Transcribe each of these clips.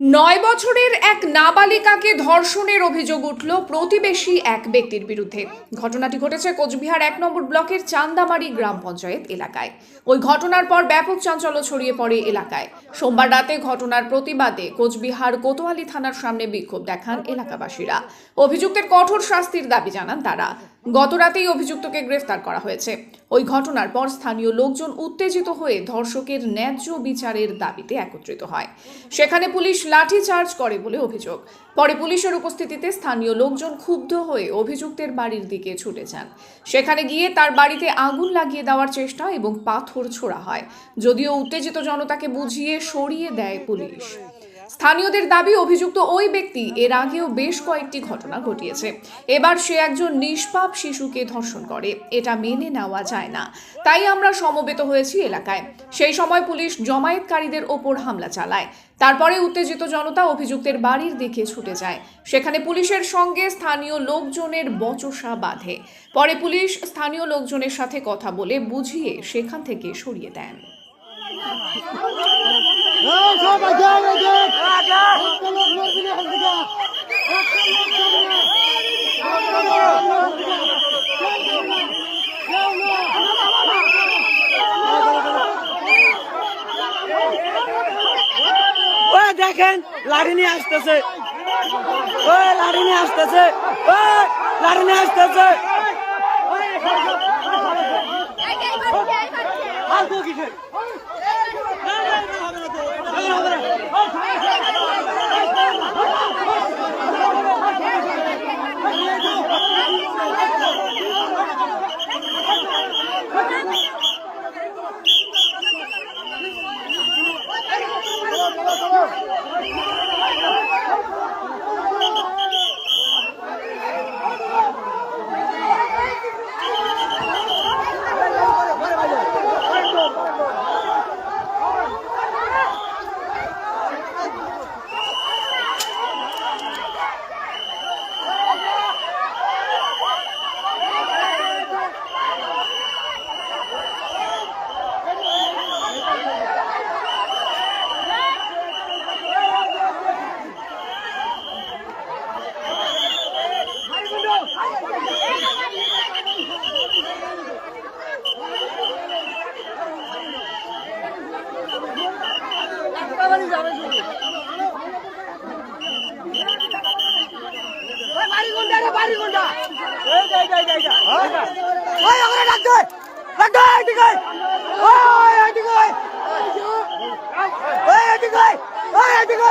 নয় বছরের এক নাবালিকাকে ধর্ষণের অভিযোগ উঠল প্রতিবেশী এক ব্যক্তির বিরুদ্ধে। ঘটনাটি ঘটেছে কোচবিহার এক নম্বর ব্লকের চান্দামারি গ্রাম পঞ্চায়েত এলাকায়। ওই ঘটনার পর ব্যাপক চাঞ্চল্য ছড়িয়ে পড়ে এলাকায়। সোমবার রাতে ঘটনার প্রতিবাদে কোচবিহার কোতোয়ালি থানার সামনে বিক্ষোভ দেখান এলাকাবাসীরা। অভিযুক্তের কঠোর শাস্তির দাবি জানান তারা। গত রাতেই অভিযুক্তকে গ্রেফতার করা হয়েছে। ওই ঘটনার পর স্থানীয় লোকজন উত্তেজিত হয়ে ধর্ষকের ন্যায্য বিচারের দাবিতে একত্রিত হয়। সেখানে পুলিশ লাঠি চার্জ করে বলে অভিযোগ। পরে পুলিশের উপস্থিতিতে স্থানীয় লোকজন ক্ষুব্ধ হয়ে অভিযুক্তের বাড়ির দিকে ছুটে যান। সেখানে গিয়ে তার বাড়িতে আগুন লাগিয়ে দেওয়ার চেষ্টা এবং পাথর ছোড়া হয়। যদিও উত্তেজিত জনতাকে বুঝিয়ে সরিয়ে দেয় পুলিশ। স্থানীয়দের দাবি, অভিযুক্ত ওই ব্যক্তি এর আগেও বেশ কয়েকটি ঘটনা ঘটিয়েছে। এবার সে একজন নিষ্পাপ শিশুকে ধর্ষণ করে। এটা মেনে নেওয়া যায় না। তাই আমরা সমবেত হয়েছি এলাকায়। সেই সময় পুলিশ জমায়েতকারীদের ওপর হামলা চালায়। তারপরে উত্তেজিত জনতা অভিযুক্তের বাড়ির দিকে ছুটে যায়। সেখানে পুলিশের সঙ্গে স্থানীয় লোকজনের বচসা বাঁধে। পরে পুলিশ স্থানীয় লোকজনের সাথে কথা বলে বুঝিয়ে সেখান থেকে সরিয়ে দেন। দেখেন লাঠি নিয়ে আসতেছে ওই লাঠি নিয়ে আসতেছে ওই লাঠি নিয়ে আসতেছে ওই ডাক দে এদিকে আয়। ওই এদিকে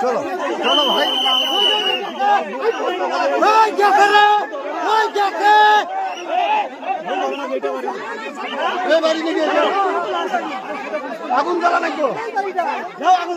চলো চলো ভাই। আগুন জ্বালা নাকবো আগুন